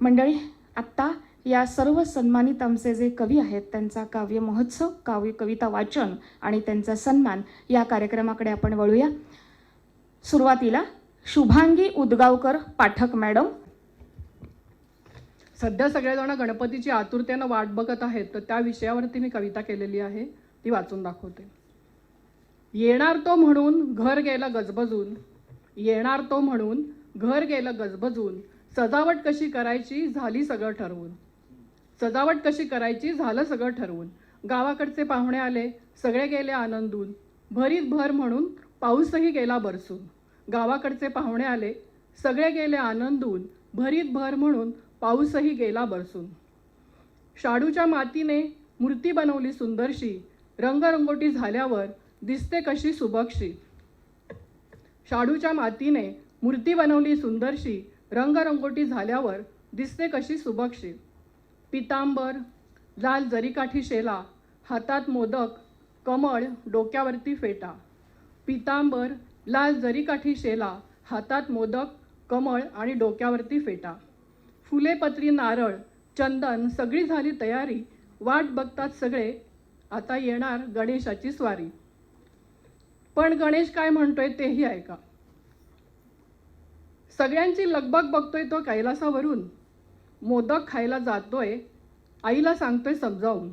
मंडळी आत्ता या सर्व सन्मानित आमचे जे कवी आहेत त्यांचा काव्य महोत्सव काव्य कविता वाचन आणि त्यांचा सन्मान या कार्यक्रमाकडे आपण वळूया. सुरुवातीला शुभांगी उदगावकर पाठक मॅडम. सध्या सगळेजण गणपतीची आतुरतेनं वाट बघत आहेत तर त्या विषयावरती मी कविता केलेली आहे ती वाचून दाखवते. येणार तो म्हणून घर गेलं गजबजून येणार तो म्हणून घर गेलं गजबजून सजावट कशी करायची झाली सगळं ठरवून. सजावट कशी करायची झालं सगळं ठरवून. गावाकडचे पाहुणे आले सगळे गेले आनंदून. भरीत भर म्हणून पाऊसही गेला बरसून. गावाकडचे पाहुणे आले सगळे गेले आनंदून. भरीत भर म्हणून पाऊसही गेला बरसून. शाडूच्या मातीने मूर्ती बनवली सुंदरशी. रंगरंगोटी झाल्यावर दिसते कशी सुबक्षी शाडूच्या मातीने मूर्ती बनवली सुंदरशी. रंगरंगोटी झाल्यावर दिसते कशी सुबक्षी पितांबर लाल जरीकाठी शेला हातात मोदक कमळ डोक्यावरती फेटा. पितांबर लाल जरीकाठी शेला हातात मोदक कमळ आणि डोक्यावरती फेटा. फुले पत्री नारळ चंदन सगळी झाली तयारी वाट बघतात सगळे. आता येणार गणेशाची स्वारी. पण गणेश काय म्हणतोय तेही ऐका. सगळ्यांची लगबग बघतोय तो कैलासावरून. मोदक खायला जातोय. आईला सांगतोय समजावून.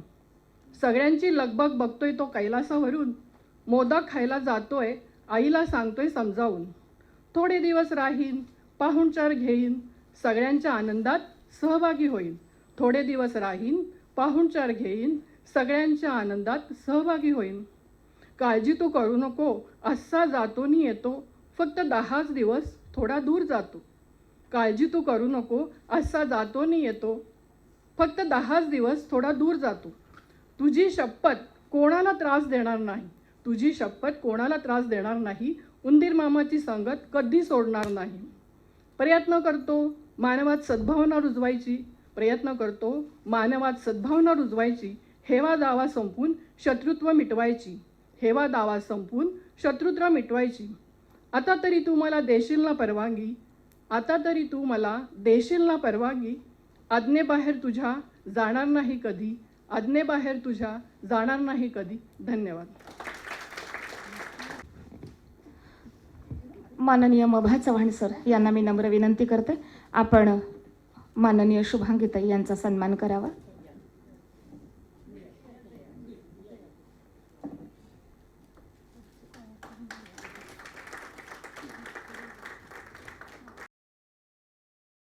सगळ्यांची लगबग बघतोय तो कैलासावरून. मोदक खायला जातोय. आईला सांगतोय समजावून. थोडे दिवस राहीन पाहुणचार घेईन सगळ्यांच्या आनंदात सहभागी होईन. थोडे दिवस राहीन पाहुणचार घेईन सगळ्यांच्या आनंदात सहभागी होईन. काळजी तू करू नको असा जातो नी येतो. फक्त दहाच दिवस थोडा दूर जातो. काळजी तू करू नको असा जातो नि येतो. फक्त दहाच दिवस थोडा दूर जातो. तुझी शपथ कोणाला त्रास देणार नाही. तुझी शपथ कोणाला त्रास देणार नाही. उंदीर मामाची संगत कधी सोडणार नाही. प्रयत्न करतो मानवात सद्भावना रुजवायची. प्रयत्न करतो मानवात सद्भावना रुजवायची. हेवा दावा संपून शत्रुत्व मिटवायची. हेवा दावा संपून शत्रुत्व मिटवायची. आता तरी तू मला देशील ना परवानगी. आता तरी तू मला देशील ना परवानगी. आज्ञेबाहेर तुझ्या जाणार नाही कधी. आज्ञेबाहेर तुझ्या जाणार नाही कधी. धन्यवाद. माननीय मभा चव्हाण सर यांना मी नम्र विनंती करते. आपण माननीय शुभांगीताई यांचा सन्मान करावा.